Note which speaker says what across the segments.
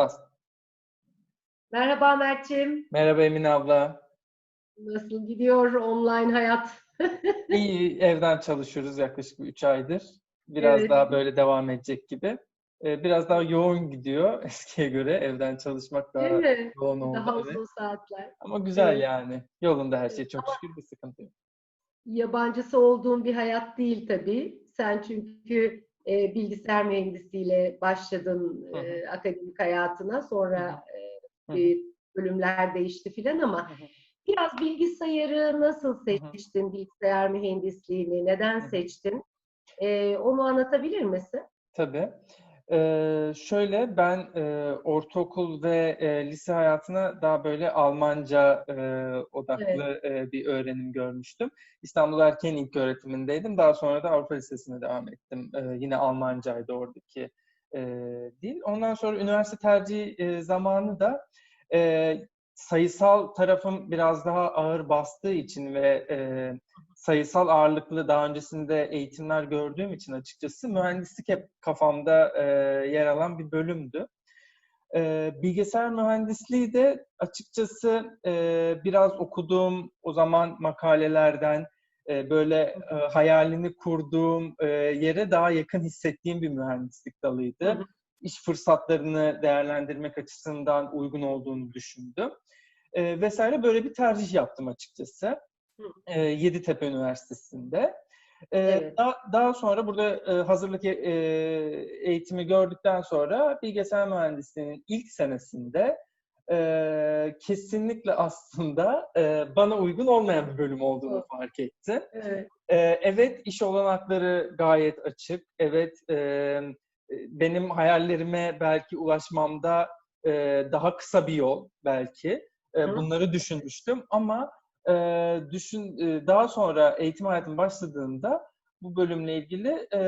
Speaker 1: Bas.
Speaker 2: Merhaba Mert'ciğim.
Speaker 1: Merhaba Emine abla.
Speaker 2: Nasıl gidiyor online hayat?
Speaker 1: İyi, evden çalışıyoruz yaklaşık 3 aydır. Biraz
Speaker 2: Evet.
Speaker 1: daha böyle devam edecek gibi. Ee, Biraz daha yoğun gidiyor eskiye göre. Evden çalışmak daha
Speaker 2: mi?
Speaker 1: yoğun oldu.
Speaker 2: Daha
Speaker 1: evet.
Speaker 2: uzun saatler.
Speaker 1: Ama güzel
Speaker 2: Evet.
Speaker 1: yani. Yolunda her şey. Çok şükür bir sıkıntı yok.
Speaker 2: Yabancısı olduğun bir hayat değil tabii. Sen çünkü e, bilgisayar mühendisiyle başladın e, akademik hayatına. Sonra e, bölümler değişti filan ama biraz bilgisayarı nasıl seçtin, bilgisayar mühendisliğini, neden seçtin? E, onu anlatabilir misin?
Speaker 1: Tabii. Ee, şöyle ben e, ortaokul ve e, lise hayatına daha böyle Almanca e, odaklı e, bir öğrenim görmüştüm. İstanbul Erken İlk Öğretimindeydim. Daha sonra da Avrupa Lisesi'ne devam ettim. E, yine Almancaydı oradaki e, dil. Ondan sonra üniversite tercihi e, zamanı da e, sayısal tarafım biraz daha ağır bastığı için ve e, sayısal ağırlıklı daha öncesinde eğitimler gördüğüm için açıkçası mühendislik hep kafamda e, yer alan bir bölümdü. E, bilgisayar mühendisliği de açıkçası e, biraz okuduğum o zaman makalelerden e, böyle e, hayalini kurduğum e, yere daha yakın hissettiğim bir mühendislik dalıydı.
Speaker 2: Hı hı.
Speaker 1: İş fırsatlarını değerlendirmek açısından uygun olduğunu düşündüm. E, vesaire böyle bir tercih yaptım açıkçası. E, Yeditepe Üniversitesi'nde.
Speaker 2: Evet.
Speaker 1: daha, daha sonra burada hazırlık eğitimi gördükten sonra bilgisayar mühendisliğinin ilk senesinde kesinlikle aslında bana uygun olmayan bir bölüm olduğunu fark ettim.
Speaker 2: Evet.
Speaker 1: Evet iş olanakları gayet açık. Evet benim hayallerime belki ulaşmamda daha kısa bir yol belki. Bunları düşünmüştüm ama e, düşün e, daha sonra eğitim hayatım başladığında bu bölümle ilgili e,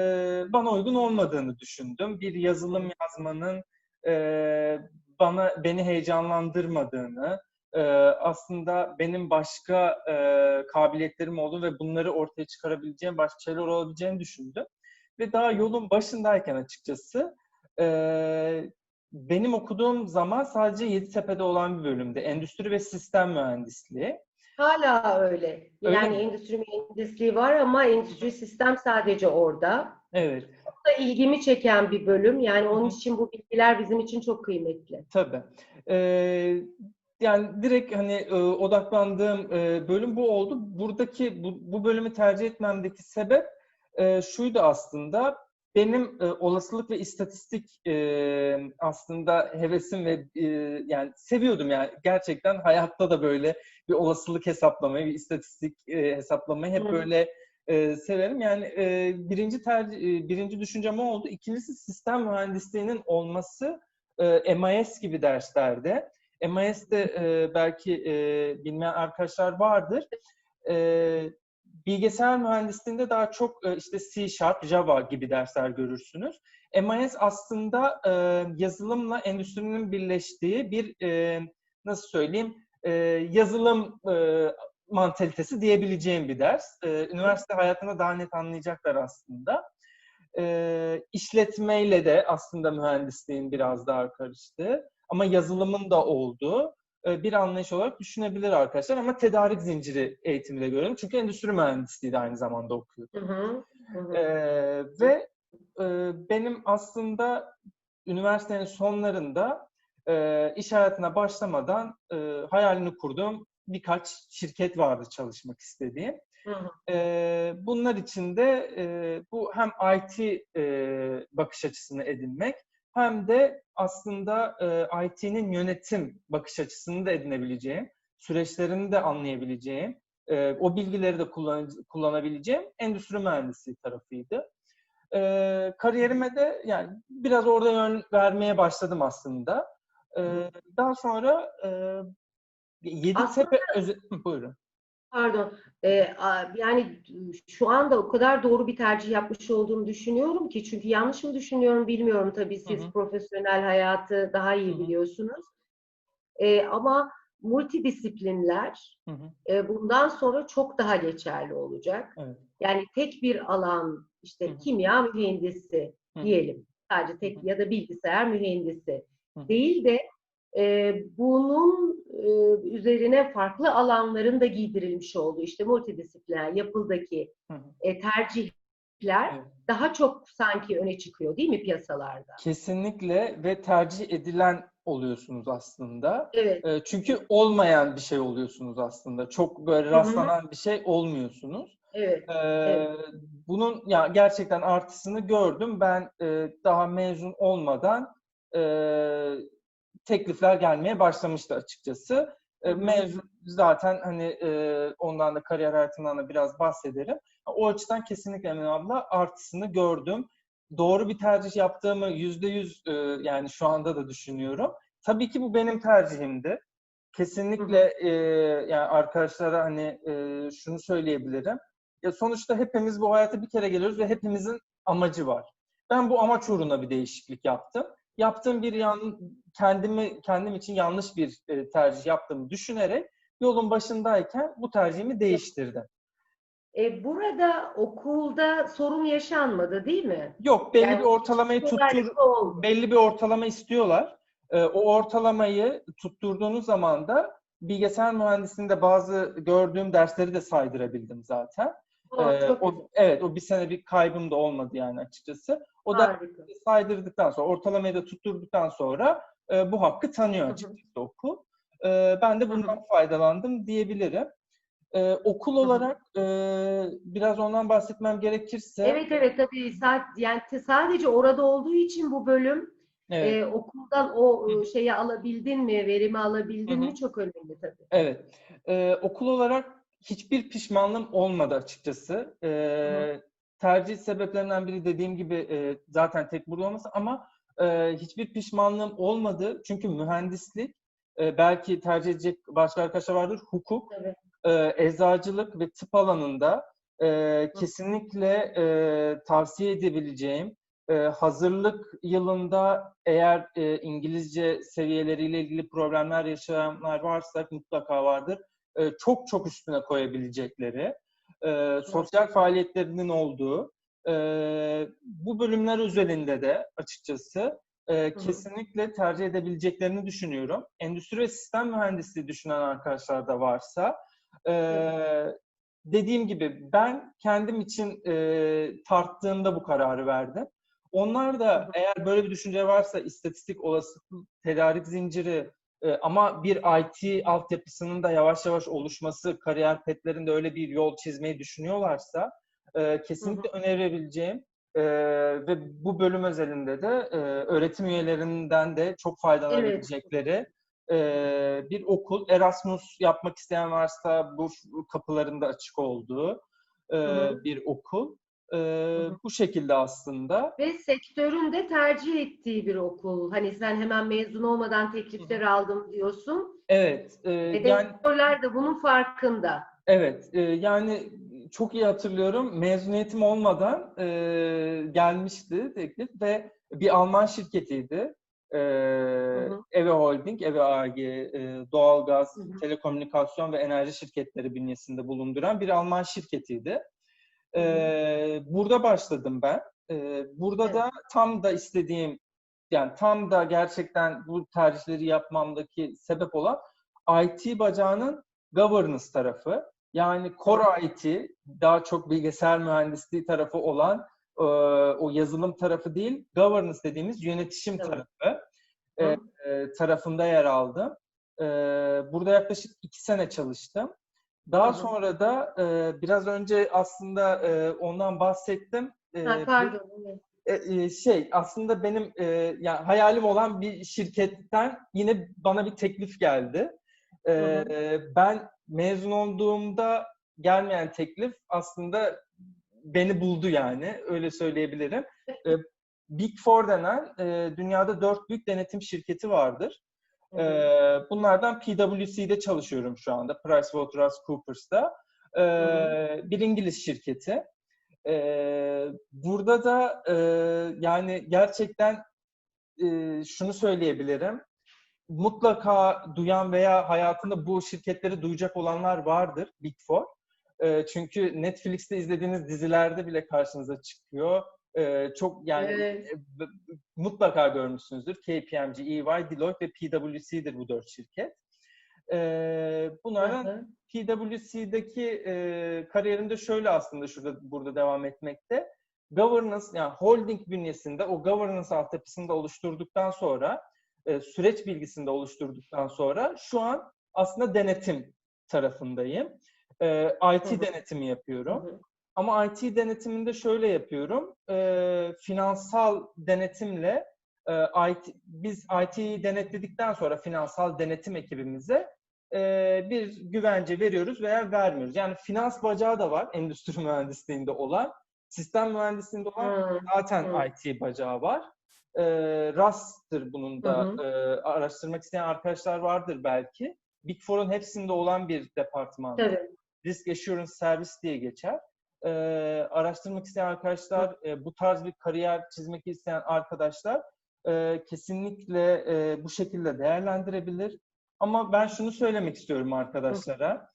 Speaker 1: bana uygun olmadığını düşündüm. Bir yazılım yazmanın e, bana beni heyecanlandırmadığını, e, aslında benim başka e, kabiliyetlerim olduğunu ve bunları ortaya çıkarabileceğim başka şeyler olabileceğini düşündüm. Ve daha yolun başındayken açıkçası e, benim okuduğum zaman sadece Yeditepe'de olan bir bölümde. Endüstri ve sistem mühendisliği.
Speaker 2: Hala öyle.
Speaker 1: Öyle
Speaker 2: Yani
Speaker 1: mi?
Speaker 2: endüstri mühendisliği var ama endüstri sistem sadece orada.
Speaker 1: Evet,
Speaker 2: Bu da ilgimi çeken bir bölüm. Yani onun için bu bilgiler bizim için çok kıymetli.
Speaker 1: tabii. E, yani direkt hani e, odaklandığım e, bölüm bu oldu. Buradaki bu, bu bölümü tercih etmemdeki sebep e, şuydu aslında. Benim e, olasılık ve istatistik e, aslında hevesim ve e, yani seviyordum yani gerçekten hayatta da böyle bir olasılık hesaplamayı, bir istatistik e, hesaplamayı hep böyle e, severim. Yani e, birinci tercih, e, birinci düşüncem o oldu. İkincisi sistem mühendisliğinin olması e, MIS gibi derslerde. MIS'te e, belki e, bilmeyen arkadaşlar vardır. E, bilgisayar mühendisliğinde daha çok e, işte C Sharp, Java gibi dersler görürsünüz. MIS aslında e, yazılımla endüstrinin birleştiği bir e, nasıl söyleyeyim yazılım mantalitesi diyebileceğim bir ders. Üniversite hayatında daha net anlayacaklar aslında. E, işletmeyle de aslında mühendisliğin biraz daha karıştığı ama yazılımın da olduğu bir anlayış olarak düşünebilir arkadaşlar ama tedarik zinciri eğitimi de görüyorum. Çünkü endüstri mühendisliği de aynı zamanda okuyorum.
Speaker 2: Hı hı. Hı.
Speaker 1: Ee, ve e, benim aslında üniversitenin sonlarında e, iş hayatına başlamadan e, hayalini kurduğum birkaç şirket vardı çalışmak istediğim.
Speaker 2: Hı hı.
Speaker 1: E, bunlar içinde e, bu hem IT e, bakış açısını edinmek hem de aslında e, IT'nin yönetim bakış açısını da edinebileceğim, süreçlerini de anlayabileceğim, e, o bilgileri de kullan, kullanabileceğim endüstri mühendisliği tarafıydı. E, kariyerime de yani biraz orada yön vermeye başladım aslında. E, daha sonra e, Yeditepe özel... Buyurun.
Speaker 2: Pardon. Ee, yani şu anda o kadar doğru bir tercih yapmış olduğunu düşünüyorum ki çünkü yanlış mı düşünüyorum bilmiyorum tabii siz
Speaker 1: Hı hı.
Speaker 2: profesyonel hayatı daha iyi
Speaker 1: Hı hı.
Speaker 2: biliyorsunuz. Ee, ama multidisiplinler
Speaker 1: Hı hı.
Speaker 2: e, bundan sonra çok daha geçerli olacak.
Speaker 1: Evet.
Speaker 2: Yani tek bir alan işte
Speaker 1: Hı hı.
Speaker 2: kimya mühendisi
Speaker 1: Hı hı.
Speaker 2: diyelim. Sadece
Speaker 1: Hı
Speaker 2: tek
Speaker 1: hı.
Speaker 2: ya da bilgisayar mühendisi.
Speaker 1: Hı.
Speaker 2: değil de e, bunun e, üzerine farklı alanların da giydirilmiş olduğu işte multidisipliner yapıldaki e, tercihler
Speaker 1: Evet.
Speaker 2: daha çok sanki öne çıkıyor değil mi piyasalarda?
Speaker 1: Kesinlikle ve tercih edilen oluyorsunuz aslında.
Speaker 2: Evet.
Speaker 1: E, Çünkü olmayan bir şey oluyorsunuz aslında. Çok böyle rastlanan bir şey olmuyorsunuz.
Speaker 2: Evet.
Speaker 1: Ee,
Speaker 2: Evet.
Speaker 1: bunun ya gerçekten artısını gördüm. Ben e, daha mezun olmadan e, teklifler gelmeye başlamıştı açıkçası. E, mezun zaten hani e, ondan da kariyer hayatımdan da biraz bahsederim. O açıdan kesinlikle Emine abla artısını gördüm. Doğru bir tercih yaptığımı yüzde yüz e, yani şu anda da düşünüyorum. Tabii ki bu benim tercihimdi. Kesinlikle e, yani arkadaşlara hani e, şunu söyleyebilirim. Ya sonuçta hepimiz bu hayata bir kere geliyoruz ve hepimizin amacı var. Ben bu amaç uğruna bir değişiklik yaptım. Yaptığım bir yan kendimi kendim için yanlış bir e, tercih yaptığımı düşünerek yolun başındayken bu tercihimi değiştirdim.
Speaker 2: E, burada okulda sorun yaşanmadı değil mi?
Speaker 1: Yok belli
Speaker 2: Yani
Speaker 1: bir ortalamayı tuttur belli bir ortalama istiyorlar. Ee, o ortalamayı tutturduğunuz zaman da bilgisayar mühendisliğinde bazı gördüğüm dersleri de saydırabildim zaten.
Speaker 2: Aa,
Speaker 1: Ee, o, evet o bir sene bir kaybım da olmadı yani açıkçası. O da
Speaker 2: harika.
Speaker 1: saydırdıktan sonra, ortalamayı da tutturduktan sonra e, bu hakkı tanıyor açıkçası okul. E, ben de bundan faydalandım diyebilirim. E, okul olarak e, biraz ondan bahsetmem gerekirse
Speaker 2: Evet evet tabii yani sadece orada olduğu için bu bölüm
Speaker 1: evet,
Speaker 2: e, okuldan o
Speaker 1: Hı.
Speaker 2: şeyi alabildin mi, verimi alabildin
Speaker 1: Hı hı.
Speaker 2: mi çok önemli tabii.
Speaker 1: Evet. Ee, okul olarak hiçbir pişmanlığım olmadı açıkçası.
Speaker 2: Hı
Speaker 1: tercih sebeplerinden biri dediğim gibi e, zaten tek burada olması ama e, hiçbir pişmanlığım olmadı. Çünkü mühendislik e, belki tercih edecek başka arkadaşlar vardır. Hukuk,
Speaker 2: Tabii.
Speaker 1: e, eczacılık ve tıp alanında e, kesinlikle e, tavsiye edebileceğim e, hazırlık yılında eğer e, İngilizce seviyeleriyle ilgili problemler yaşayanlar varsa mutlaka vardır. E, çok çok üstüne koyabilecekleri, e, sosyal faaliyetlerinin olduğu, e, bu bölümler üzerinde de açıkçası e, kesinlikle tercih edebileceklerini düşünüyorum. Endüstri ve sistem mühendisliği düşünen arkadaşlar da varsa, e, dediğim gibi ben kendim için e, tarttığımda bu kararı verdim. Onlar da eğer böyle bir düşünce varsa istatistik, olasılık, tedarik zinciri e, ama bir IT altyapısının da yavaş yavaş oluşması, kariyer petlerinde öyle bir yol çizmeyi düşünüyorlarsa e, kesinlikle önerebileceğim e, ve bu bölüm özelinde de e, öğretim üyelerinden de çok faydalanabilecekleri e, bir okul. Erasmus yapmak isteyen varsa bu kapılarında açık olduğu e,
Speaker 2: Hı hı.
Speaker 1: bir okul. E,
Speaker 2: hı.
Speaker 1: bu şekilde aslında.
Speaker 2: Ve sektörün de tercih ettiği bir okul. Hani sen hemen mezun olmadan teklifler aldım diyorsun.
Speaker 1: Evet, e, yani
Speaker 2: Redaktörler de bunun farkında.
Speaker 1: evet, e, yani çok iyi hatırlıyorum. Mezuniyetim olmadan e, gelmişti teklif ve bir Alman şirketiydi. E,
Speaker 2: hı.
Speaker 1: Eve Holding, Eve AG, e, doğalgaz,
Speaker 2: Hı hı.
Speaker 1: telekomünikasyon ve enerji şirketleri bünyesinde bulunduran bir Alman şirketiydi. E, burada başladım ben. E, burada
Speaker 2: Evet.
Speaker 1: da tam da istediğim, yani tam da gerçekten bu tercihleri yapmamdaki sebep olan IT bacağının governance tarafı. Yani core IT, daha çok bilgisayar mühendisliği tarafı olan e, o yazılım tarafı değil, governance dediğimiz yönetişim
Speaker 2: Evet.
Speaker 1: tarafı e, tarafında yer aldım. E, burada yaklaşık iki sene çalıştım. Daha
Speaker 2: Hı hı.
Speaker 1: sonra da e, biraz önce aslında e, ondan bahsettim. E,
Speaker 2: Ha, pardon.
Speaker 1: e, e, şey aslında benim e, yani hayalim olan bir şirketten yine bana bir teklif geldi. E,
Speaker 2: Hı
Speaker 1: ben mezun olduğumda gelmeyen teklif aslında beni buldu yani öyle söyleyebilirim. E, Big Four denen e, dünyada dört büyük denetim şirketi vardır. Ee, bunlardan PwC'de çalışıyorum şu anda. PricewaterhouseCoopers'ta.
Speaker 2: Hı
Speaker 1: bir İngiliz şirketi. Ee, burada da e, yani gerçekten e, şunu söyleyebilirim. Mutlaka duyan veya hayatında bu şirketleri duyacak olanlar vardır. Big Four. Ee, çünkü Netflix'te izlediğiniz dizilerde bile karşınıza çıkıyor. E, çok yani
Speaker 2: Evet.
Speaker 1: e, b- b- mutlaka görmüşsünüzdür. KPMG, EY, Deloitte ve PwC'dir bu dört şirket. E, bunlardan
Speaker 2: Hı hı.
Speaker 1: PwC'deki e, kariyerimde şöyle aslında şurada burada devam etmekte. Governance yani holding bünyesinde o governance altyapısında oluşturduktan sonra e, süreç bilgisinde oluşturduktan sonra şu an aslında denetim tarafındayım. E, IT
Speaker 2: Hı hı.
Speaker 1: denetimi
Speaker 2: Hı
Speaker 1: yapıyorum.
Speaker 2: hı.
Speaker 1: Ama IT denetiminde şöyle yapıyorum. E, finansal denetimle e, IT, biz IT'yi denetledikten sonra finansal denetim ekibimize e, bir güvence veriyoruz veya vermiyoruz. Yani finans bacağı da var endüstri mühendisliğinde olan. Sistem mühendisliğinde olan
Speaker 2: Hı.
Speaker 1: zaten
Speaker 2: Hı.
Speaker 1: IT bacağı var. E, RAS'tır bunun da.
Speaker 2: Hı
Speaker 1: E, araştırmak isteyen arkadaşlar vardır belki. Big Four'un hepsinde olan bir departman.
Speaker 2: Tabii.
Speaker 1: Risk Assurance Service diye geçer. Ee, araştırmak isteyen arkadaşlar, e, bu tarz bir kariyer çizmek isteyen arkadaşlar e, kesinlikle e, bu şekilde değerlendirebilir. Ama ben şunu söylemek istiyorum arkadaşlara.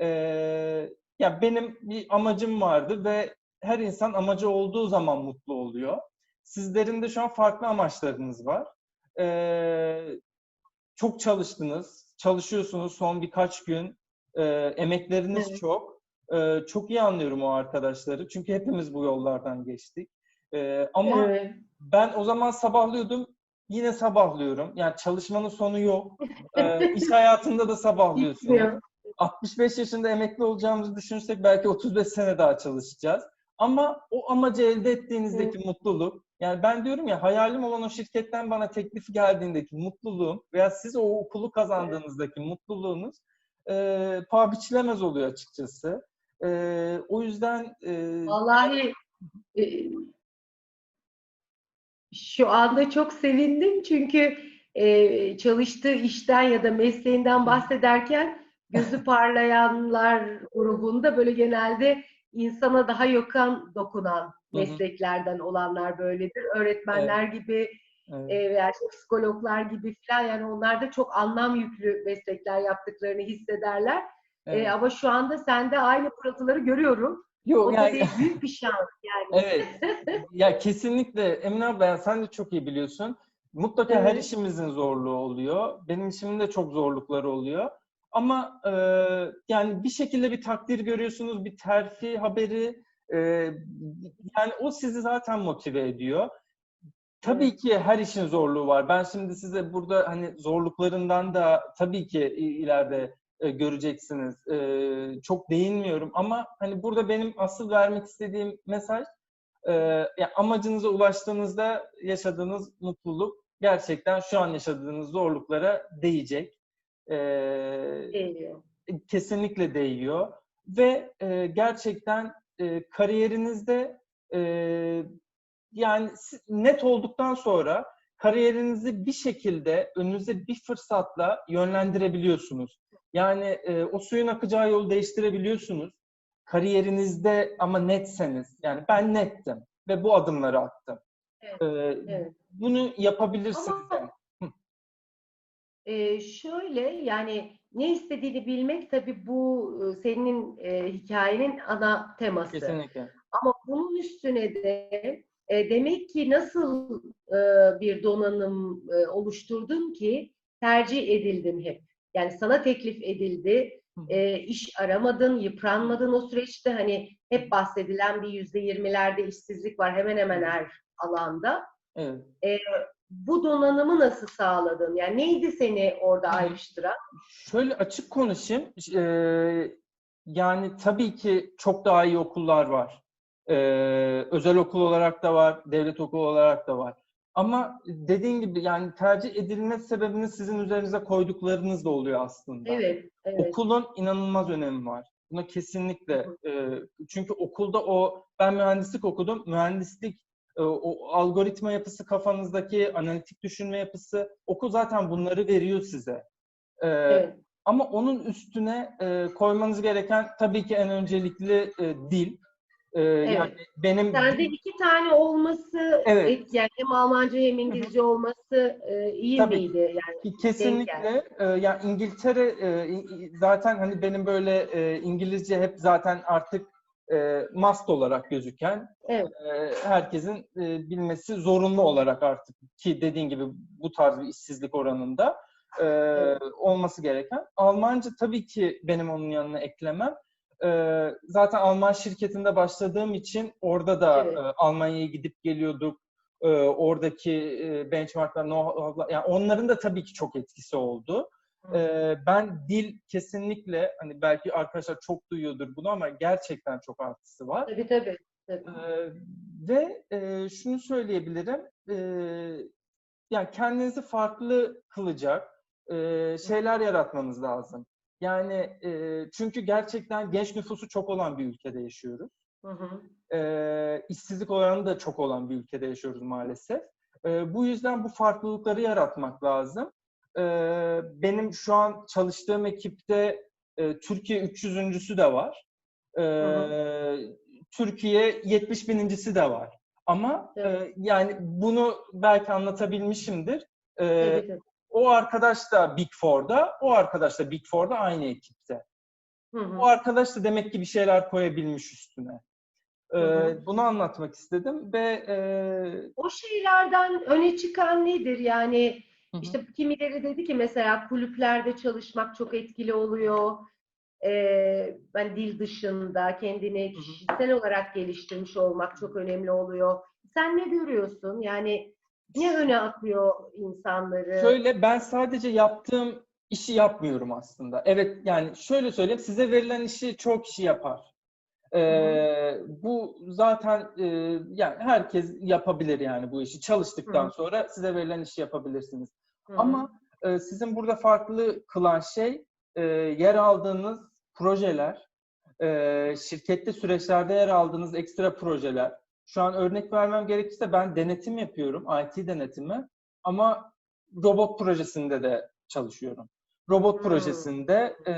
Speaker 1: Ee, ya benim bir amacım vardı ve her insan amacı olduğu zaman mutlu oluyor. Sizlerin de şu an farklı amaçlarınız var. Ee, çok çalıştınız, çalışıyorsunuz son birkaç gün. Ee, emekleriniz
Speaker 2: Evet.
Speaker 1: çok. Ee, çok iyi anlıyorum o arkadaşları. Çünkü hepimiz bu yollardan geçtik. Ee, ama
Speaker 2: Evet.
Speaker 1: ben o zaman sabahlıyordum. Yine sabahlıyorum. Yani çalışmanın sonu yok. Ee, iş hayatında da sabahlıyorsunuz.
Speaker 2: Bitmiyor.
Speaker 1: 65 yaşında emekli olacağımızı düşünürsek belki 35 sene daha çalışacağız. Ama o amacı elde ettiğinizdeki mutluluk, yani ben diyorum ya hayalim olan o şirketten bana teklif geldiğindeki mutluluğum veya siz o okulu kazandığınızdaki mutluluğunuz e, paha biçilemez oluyor açıkçası. E, o yüzden e,
Speaker 2: Vallahi e, şu anda çok sevindim çünkü e, çalıştığı işten ya da mesleğinden bahsederken gözü parlayanlar grubunda böyle genelde insana daha yakın dokunan mesleklerden olanlar böyledir. Öğretmenler gibi
Speaker 1: evet.
Speaker 2: e, veya işte psikologlar gibi falan yani onlar da çok anlam yüklü meslekler yaptıklarını hissederler. E,
Speaker 1: evet.
Speaker 2: ama şu anda sende aynı pırıltıları görüyorum. O
Speaker 1: Yok
Speaker 2: da
Speaker 1: yani
Speaker 2: bir büyük bir şans yani.
Speaker 1: Evet. Ya kesinlikle Emine abla sen de çok iyi biliyorsun. Mutlaka her
Speaker 2: Evet.
Speaker 1: işimizin zorluğu oluyor. Benim işimin de çok zorlukları oluyor. Ama e, yani bir şekilde bir takdir görüyorsunuz, bir terfi haberi. e, yani o sizi zaten motive ediyor. Tabii ki her işin zorluğu var. Ben şimdi size burada hani zorluklarından da tabii ki ileride e, göreceksiniz. E, çok değinmiyorum ama hani burada benim asıl vermek istediğim mesaj e, ya amacınıza ulaştığınızda yaşadığınız mutluluk gerçekten şu an yaşadığınız zorluklara değecek. E,
Speaker 2: Geliyor.
Speaker 1: kesinlikle değiyor ve e, gerçekten e, kariyerinizde e, yani net olduktan sonra kariyerinizi bir şekilde önünüze bir fırsatla yönlendirebiliyorsunuz. Yani e, o suyun akacağı yolu değiştirebiliyorsunuz. Kariyerinizde ama netseniz, yani ben nettim ve bu adımları attım.
Speaker 2: Evet,
Speaker 1: E,
Speaker 2: evet.
Speaker 1: Bunu yapabilirsiniz.
Speaker 2: Ama-
Speaker 1: yani.
Speaker 2: Ee, şöyle yani ne istediğini bilmek tabii bu e, senin e, hikayenin ana teması.
Speaker 1: Kesinlikle.
Speaker 2: Ama bunun üstüne de e, demek ki nasıl e, bir donanım e, oluşturdun ki tercih edildin hep. Yani sana teklif edildi, e, iş aramadın, yıpranmadın o süreçte. Hani hep bahsedilen bir yüzde yirmilerde işsizlik var hemen hemen her alanda.
Speaker 1: Evet.
Speaker 2: Bu donanımı nasıl sağladın? Yani neydi seni orada ayrıştıran?
Speaker 1: Şöyle açık konuşayım. Ee, yani tabii ki çok daha iyi okullar var. Ee, özel okul olarak da var, devlet okulu olarak da var. Ama dediğin gibi yani tercih edilme sebebini sizin üzerinize koyduklarınız da oluyor aslında.
Speaker 2: Evet, evet.
Speaker 1: Okulun inanılmaz önemi var. Buna kesinlikle. e, çünkü okulda o ben mühendislik okudum. Mühendislik e, o algoritma yapısı kafanızdaki analitik düşünme yapısı okul zaten bunları veriyor size. E,
Speaker 2: Evet.
Speaker 1: Ama onun üstüne e, koymanız gereken tabii ki en öncelikli e, dil. E, Yani benim
Speaker 2: Sende iki tane olması,
Speaker 1: Evet.
Speaker 2: et- yani hem Almanca hem İngilizce olması e, iyi
Speaker 1: Tabii.
Speaker 2: miydi? Yani
Speaker 1: Kesinlikle. E, yani İngiltere e, zaten hani benim böyle e, İngilizce hep zaten artık e, must olarak gözüken,
Speaker 2: Evet.
Speaker 1: e, herkesin e, bilmesi zorunlu olarak artık ki dediğin gibi bu tarz bir işsizlik oranında e,
Speaker 2: Evet.
Speaker 1: olması gereken. Almanca tabii ki benim onun yanına eklemem. E, zaten Alman şirketinde başladığım için orada da
Speaker 2: Evet.
Speaker 1: e, Almanya'ya gidip geliyorduk. E, oradaki e, benchmarklar, yani onların da tabii ki çok etkisi oldu. Ee, ben dil kesinlikle hani belki arkadaşlar çok duyuyordur bunu ama gerçekten çok artısı var.
Speaker 2: Tabii tabii. tabii.
Speaker 1: Ee, ve e, şunu söyleyebilirim. e, yani kendinizi farklı kılacak e, şeyler yaratmanız lazım. Yani e, çünkü gerçekten genç nüfusu çok olan bir ülkede yaşıyoruz.
Speaker 2: Hı hı.
Speaker 1: E, işsizlik oranı da çok olan bir ülkede yaşıyoruz maalesef. E, bu yüzden bu farklılıkları yaratmak lazım. E, benim şu an çalıştığım ekipte e, Türkiye 300.sü de var. E,
Speaker 2: Hı
Speaker 1: Türkiye 70 binincisi de var. Ama
Speaker 2: Evet.
Speaker 1: e, yani bunu belki anlatabilmişimdir. E,
Speaker 2: Tabii, tabii.
Speaker 1: O arkadaş da Big Four'da, o arkadaş da Big Four'da aynı ekipte.
Speaker 2: Hı hı.
Speaker 1: O arkadaş da demek ki bir şeyler koyabilmiş üstüne. Ee,
Speaker 2: Hı hı.
Speaker 1: bunu anlatmak istedim ve e,
Speaker 2: O şeylerden öne çıkan nedir? Yani
Speaker 1: Hı hı.
Speaker 2: işte kimileri dedi ki mesela kulüplerde çalışmak çok etkili oluyor. Ee, ben dil dışında kendini
Speaker 1: Hı hı.
Speaker 2: kişisel olarak geliştirmiş olmak çok önemli oluyor. Sen ne görüyorsun? Yani ne öne atıyor insanları?
Speaker 1: şöyle ben sadece yaptığım işi yapmıyorum aslında. Evet yani şöyle söyleyeyim size verilen işi çok kişi yapar. Ee, bu zaten e, yani herkes yapabilir yani bu işi. Çalıştıktan
Speaker 2: Hı
Speaker 1: sonra size verilen işi yapabilirsiniz.
Speaker 2: Hı.
Speaker 1: Ama e, sizin burada farklı kılan şey e, yer aldığınız projeler, e, şirkette süreçlerde yer aldığınız ekstra projeler. Şu an örnek vermem gerekirse ben denetim yapıyorum, IT denetimi ama robot projesinde de çalışıyorum. Robot
Speaker 2: Hmm.
Speaker 1: projesinde e,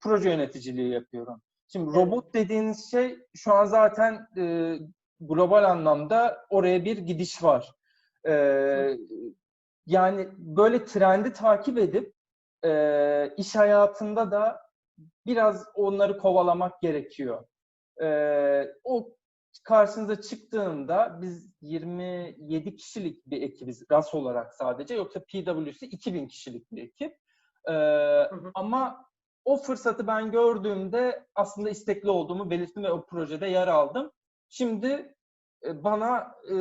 Speaker 1: proje yöneticiliği yapıyorum. Şimdi
Speaker 2: Evet.
Speaker 1: robot dediğiniz şey şu an zaten e, global anlamda oraya bir gidiş var. E, yani böyle trendi takip edip e, iş hayatında da biraz onları kovalamak gerekiyor. E, o karşınıza çıktığında biz 27 kişilik bir ekibiz RAS olarak sadece yoksa PwC 2000 kişilik bir ekip. E,
Speaker 2: hı.
Speaker 1: ama o fırsatı ben gördüğümde aslında istekli olduğumu belirttim ve o projede yer aldım. Şimdi e, bana e,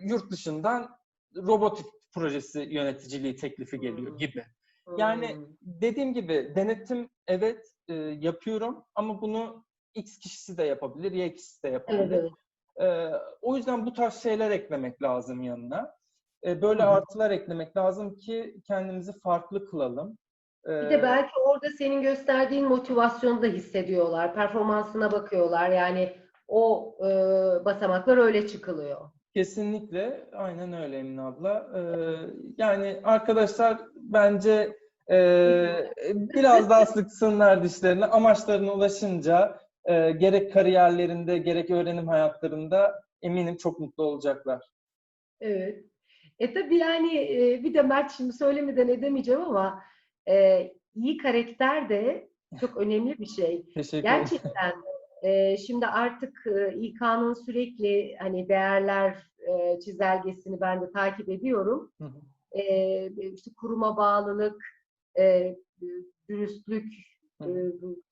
Speaker 1: yurt dışından robotik projesi yöneticiliği teklifi geliyor
Speaker 2: Hmm.
Speaker 1: gibi. Yani
Speaker 2: Hmm.
Speaker 1: dediğim gibi denetim evet e, yapıyorum ama bunu X kişisi de yapabilir, Y kişisi de
Speaker 2: Evet,
Speaker 1: yapabilir.
Speaker 2: evet.
Speaker 1: E, o yüzden bu tarz şeyler eklemek lazım yanına. E, böyle
Speaker 2: Hı hı.
Speaker 1: artılar eklemek lazım ki kendimizi farklı kılalım. E,
Speaker 2: Bir de belki orada senin gösterdiğin motivasyonu da hissediyorlar. Performansına bakıyorlar. Yani o e, basamaklar öyle çıkılıyor.
Speaker 1: Kesinlikle, aynen öyle Emine abla. Ee, yani arkadaşlar bence e, biraz daha sıksınlar dişlerini. Amaçlarına ulaşınca e, gerek kariyerlerinde gerek öğrenim hayatlarında eminim çok mutlu olacaklar.
Speaker 2: Evet. E tabii yani e, bir de Mert şimdi söylemeden edemeyeceğim ama e, iyi karakter de çok önemli bir şey.
Speaker 1: Teşekkür ederim.
Speaker 2: Gerçekten e, şimdi artık e, İK'nın sürekli hani değerler e, çizelgesini ben de takip ediyorum.
Speaker 1: Hı hı.
Speaker 2: E, işte kuruma bağlılık, e, dürüstlük.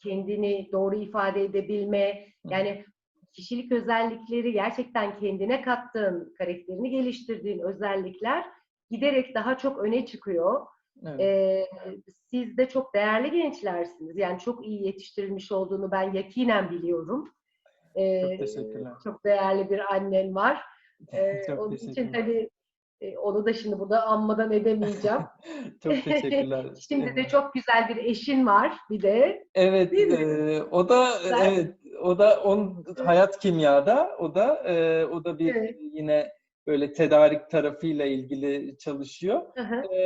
Speaker 2: Kendini doğru ifade edebilme, yani kişilik özellikleri gerçekten kendine kattığın, karakterini geliştirdiğin özellikler giderek daha çok öne çıkıyor.
Speaker 1: Evet.
Speaker 2: Ee, siz de çok değerli gençlersiniz. Yani çok iyi yetiştirilmiş olduğunu ben yakinen biliyorum. Ee,
Speaker 1: Çok teşekkürler.
Speaker 2: Çok değerli bir annen var. Ee,
Speaker 1: Çok
Speaker 2: onun için tabii onu da şimdi burada anmadan edemeyeceğim.
Speaker 1: Çok teşekkürler.
Speaker 2: Şimdi de çok güzel bir eşin var bir de.
Speaker 1: Evet, e, o da
Speaker 2: Güzel.
Speaker 1: evet, o da on hayat kimyada, o da e, o da bir
Speaker 2: Evet.
Speaker 1: yine böyle tedarik tarafıyla ilgili çalışıyor.
Speaker 2: Hı hı.
Speaker 1: E,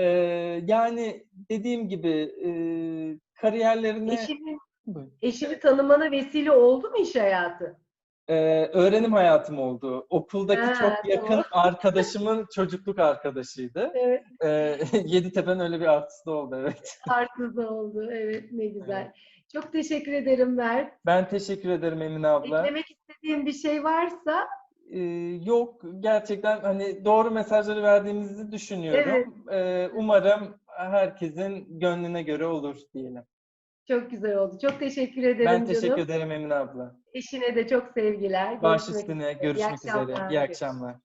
Speaker 1: yani dediğim gibi e, kariyerlerine
Speaker 2: Eşini, eşini tanımana vesile oldu mu iş hayatı?
Speaker 1: E, öğrenim hayatım oldu. Okuldaki
Speaker 2: Ha,
Speaker 1: çok yakın
Speaker 2: tamam.
Speaker 1: arkadaşımın çocukluk arkadaşıydı.
Speaker 2: Evet,
Speaker 1: E, Yeditepe'nin öyle bir artısı oldu evet.
Speaker 2: artısı oldu. Evet, ne güzel. Çok teşekkür ederim Mert.
Speaker 1: Ben teşekkür ederim Emine abla.
Speaker 2: Eklemek istediğin bir şey varsa
Speaker 1: Ee, yok gerçekten hani doğru mesajları verdiğimizi düşünüyorum. Ee, umarım herkesin gönlüne göre olur diyelim.
Speaker 2: çok güzel oldu. Çok teşekkür ederim
Speaker 1: Ben teşekkür
Speaker 2: canım.
Speaker 1: ederim Emine abla.
Speaker 2: Eşine de çok sevgiler.
Speaker 1: Baş
Speaker 2: Görüşmek
Speaker 1: üstüne
Speaker 2: üzere. İyi
Speaker 1: görüşmek üzere. İyi akşamlar.